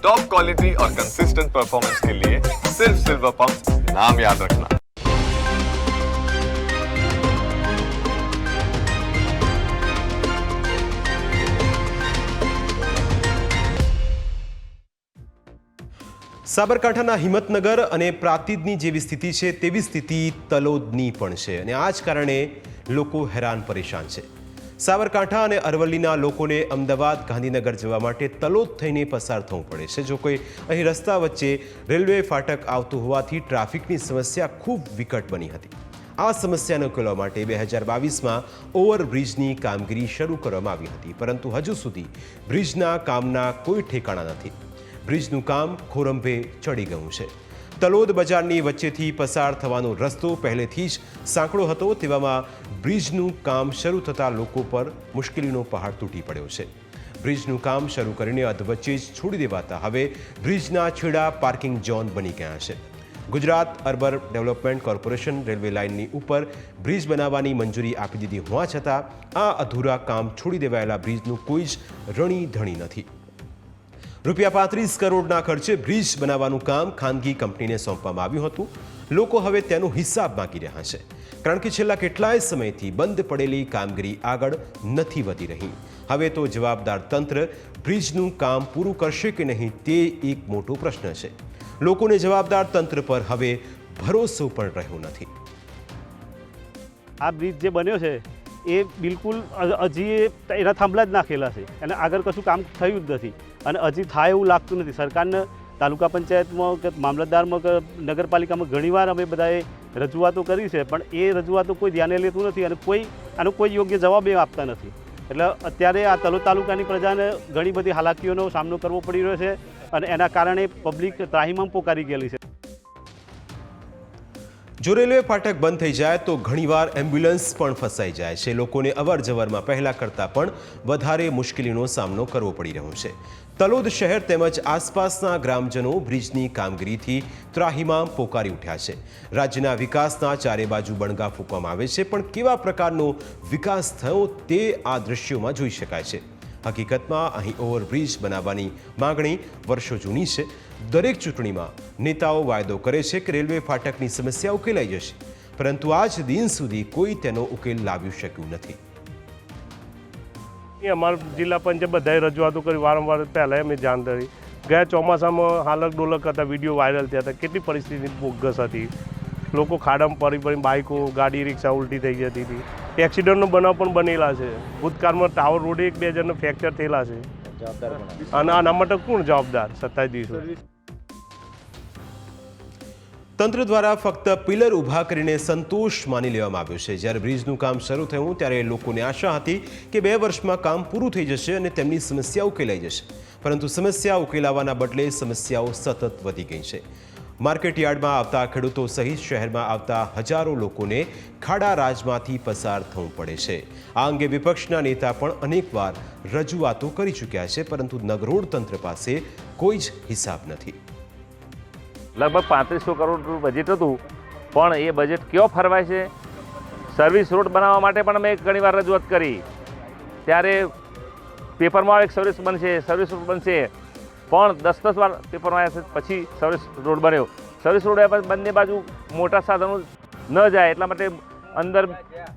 Top quality और consistent performance के लिए सिर्फ सिल्वर पंप नाम याद रखना સાબરકાંઠાના હિંમતનગર અને પ્રાતિદની જેવી સ્થિતિ છે તેવી સ્થિતિ તલોદની પણ છે અને આ જ કારણે લોકો હેરાન પરેશાન છે સાબરકાંઠા અને અરવલ્લીના લોકોને અમદાવાદ, ગાંધીનગર જવા માટે તલોદ થઈને પસાર થવું પડે છે. જો કોઈ અહીં રસ્તા વચ્ચે રેલવે ફાટક આવતું હોવાથી ટ્રાફિકની સમસ્યા ખૂબ વિકટ બની હતી. આ સમસ્યાને ઉકેલવા માટે બે હજાર બાવીસમાં ઓવરબ્રિજની કામગીરી શરૂ કરવામાં આવી હતી, પરંતુ હજુ સુધી બ્રિજના કામના કોઈ ઠેકાણા નથી. બ્રિજનું કામ ખોરંભે ચડી ગયું છે. તલોદ બજારની વચ્ચેથી પસાર થવાનો રસ્તો પહેલેથી જ સાંકડો હતો તેવામાં બ્રિજનું કામ શરૂ થતાં લોકો પર મુશ્કેલીનો પહાડ તૂટી પડ્યો છે. બ્રિજનું કામ શરૂ કરીને અધવચ્ચે જ છોડી દેવાતા હવે બ્રિજના છેડા પાર્કિંગ ઝોન બની ગયા છે. Gujarat urban development corporation railway લાઇનની ઉપર બ્રિજ બનાવવાની મંજૂરી આપી દીધી હોવા છતાં આ અધૂરા કામ છોડી દેવાયેલા બ્રિજનું કોઈ જ રણી ધણી નથી. રૂપિયા પાંત્રીસ કરોડના ખર્ચે બ્રિજ બનાવવાનું કામ ખાનગી કંપનીને સોંપવામાં આવ્યું હતું. લોકો હવે તેનો હિસાબ માગી રહ્યા છે. કારણ કે છેલ્લા કેટલાય સમયથી બંધ પડેલી કામગીરી આગળ નથી વધી રહી. હવે તો જવાબદાર તંત્ર બ્રિજનું કામ પૂરું કરશે કે નહીં તે એક મોટો પ્રશ્ન છે. લોકોને જવાબદાર તંત્ર પર હવે ભરોસો પણ રહ્યો નથી. આ બ્રિજ જે બન્યો છે એ બિલકુલ હજી એના થાંભલા જ નાખેલા છે. અને આગળ કશું કામ થયું જ નથી. અને હજી થાય એવું લાગતું નથી. સરકારને તાલુકા પંચાયતમાં કે મામલતદારમાં કે નગરપાલિકામાં ઘણીવાર અમે બધાએ રજૂઆતો કરી છે, પણ એ રજૂઆતો કોઈ ધ્યાને લેતું નથી અને કોઈ આનો કોઈ યોગ્ય જવાબ એ આપતા નથી. એટલે અત્યારે આ તલોદ તાલુકાની પ્રજાને ઘણી બધી હાલાકીઓનો સામનો કરવો પડી રહ્યો છે અને એના કારણે પબ્લિક ત્રાહિમામ પોકારી ગયેલી છે. જો રેલવે ફાટક બંધ થઈ જાય તો ઘણીવાર એમ્બ્યુલન્સ પણ ફસાઈ જાય છે. લોકોને અવર જવરમાં પહેલાં કરતાં પણ વધારે મુશ્કેલીનો સામનો કરવો પડી રહ્યો છે. તલોદ શહેર તેમજ આસપાસના ગ્રામજનો બ્રિજની કામગીરીથી ત્રાહિમામ પોકારી ઉઠ્યા છે. રાજ્યના વિકાસના ચારે બાજુ બણગા ફૂંકવામાં આવે છે, પણ કેવા પ્રકારનો વિકાસ થયો તે આ દ્રશ્યોમાં જોઈ શકાય છે. હકીકતમાં અહીં ઓવરબ્રિજ બનાવવાની માંગણી વર્ષો જૂની છે. દરેક ચૂંટણીમાં નેતાઓ વાયદો કરે છે કે રેલવે ફાટકની સમસ્યા ઉકેલાઈ જશે. પરંતુ આજ દિન સુધી કોઈ તેનો ઉકેલ લાવી શક્યું નથી. એ અમારા જિલ્લા પંચે બધાએ રજૂઆતો કરી વારંવાર પહેલાં અમે જાણ કરી ગયા ચોમાસામાં હાલક ડોલક હતા વીડિયો વાયરલ થયા હતા. કેટલી પરિસ્થિતિ બોગસ હતી. લોકો ખાડામાં પડી પડી બાઇકો ગાડી રિક્ષા ઉલટી થઈ જતી હતી. એક્સિડન્ટનો બનાવ પણ બનેલા છે. ભૂતકાળમાં ટાવર રોડે એક બે જણને ફ્રેક્ચર થયેલા છે. અને આના માટે કોણ જવાબદાર? સત્તાધીશો. તંત્ર દ્વારા ફક્ત પિલર ઊભા કરીને સંતોષ માની લેવામાં આવ્યો છે. જ્યારે બ્રિજનું કામ શરૂ થયું, ત્યારે લોકોને આશા હતી કે બે વર્ષમાં કામ પૂરું થઈ જશે અને તેમની સમસ્યા ઉકેલાઈ જશે. પરંતુ સમસ્યા ઉકેલાવાના બદલે સમસ્યાઓ સતત વધી ગઈ છે. માર્કેટ યાર્ડમાં આવતા ખેડૂતો સહિત શહેરમાં આવતા હજારો લોકોને ખાડા રાજમાંથી પસાર થવું પડે છે. આ અંગે વિપક્ષના નેતા પણ અનેકવાર રજૂઆતો કરી ચૂક્યા છે, પરંતુ નગરોળ તંત્ર પાસે કોઈ જ હિસાબ નથી. લગભગ પાંત્રીસો કરોડનું બજેટ હતું. પણ એ બજેટ કયો ફરવાય છે? સર્વિસ રોડ બનાવવા માટે પણ મેં ઘણીવાર રજૂઆત કરી. ત્યારે પેપરમાં એક સર્વિસ બનશે સર્વિસ રોડ બનશે. પણ દસ દસ વાર પેપરમાં આવ્યા છે, પછી સર્વિસ રોડ બન્યો. સર્વિસ રોડ બંને બાજુ મોટા સાધનો ન જાય, એટલા માટે અંદર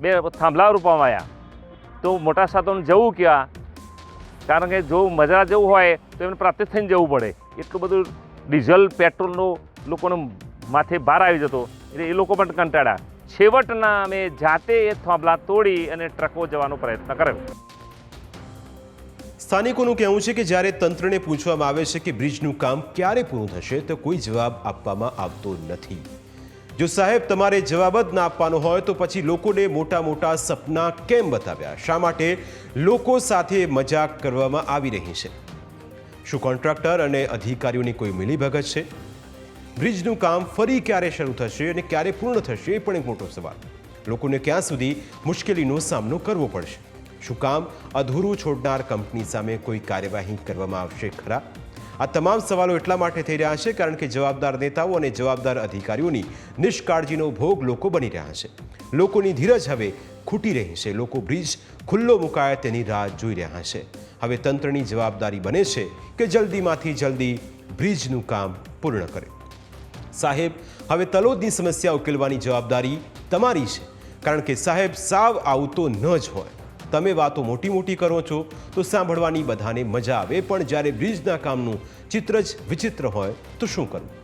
બે થાંભલા રૂપવામાં આવ્યા. તો મોટા સાધનો જવું ક્યાં? કારણ કે જો મજા જવું હોય તો એમને પ્રાપ્ત થઈને જવું પડે. એટલું બધું ડીઝલ, પેટ્રોલનો લોકોને માથે ભાર આવી જતો એટલે એ લોકો પણ કંટાળ્યા. છેવટના અમે જાતે એ થાંભલા તોડી અને ટ્રકો જવાનો પ્રયત્ન કર્યો. સ્થાનિકોનું કહેવું છે કે જ્યારે તંત્રને પૂછવામાં આવે છે કે બ્રિજનું કામ ક્યારે પૂરું થશે, તો કોઈ જવાબ આપવામાં આવતો નથી. જો સાહેબ, તમારે જવાબ જ ના આપવાનો હોય, તો પછી લોકોને મોટા મોટા સપના કેમ બતાવ્યા? શા માટે લોકો સાથે મજાક કરવામાં આવી રહી છે? શું કોન્ટ્રાક્ટર અને અધિકારીઓની કોઈ મિલીભગત છે? બ્રિજનું કામ ફરી ક્યારે શરૂ થશે અને ક્યારે પૂર્ણ થશે એ પણ એક મોટો સવાલ. લોકોને ક્યાં સુધી મુશ્કેલીનો સામનો કરવો પડશે? શું કામ અધૂરું છોડનાર કંપની સામે કોઈ કાર્યવાહી કરવામાં આવશે ખરા? આ તમામ સવાલો એટલા માટે થઈ રહ્યા છે કારણ કે જવાબદાર નેતાઓ અને જવાબદાર અધિકારીઓની નિષ્કાળજીનો ભોગ લોકો બની રહ્યા છે. લોકોની ધીરજ હવે ખૂટી રહી છે. લોકો બ્રિજ ખુલ્લો મુકાય તેની રાહ જોઈ રહ્યા છે. હવે તંત્રની જવાબદારી બને છે કે જલ્દીમાંથી જલ્દી બ્રિજનું કામ પૂર્ણ કરે. સાહેબ, હવે તલોદની સમસ્યા ઉકેલવાની જવાબદારી તમારી છે. કારણ કે સાહેબ, સાવ આવું તો ન જ હોય. તમે વાતો મોટી મોટી કરો છો, તો સાંભળવાની બધાને મજા આવે, પણ જ્યારે બ્રિજના કામનું ચિત્ર જ વિચિત્ર હોય, તો શું કરવું?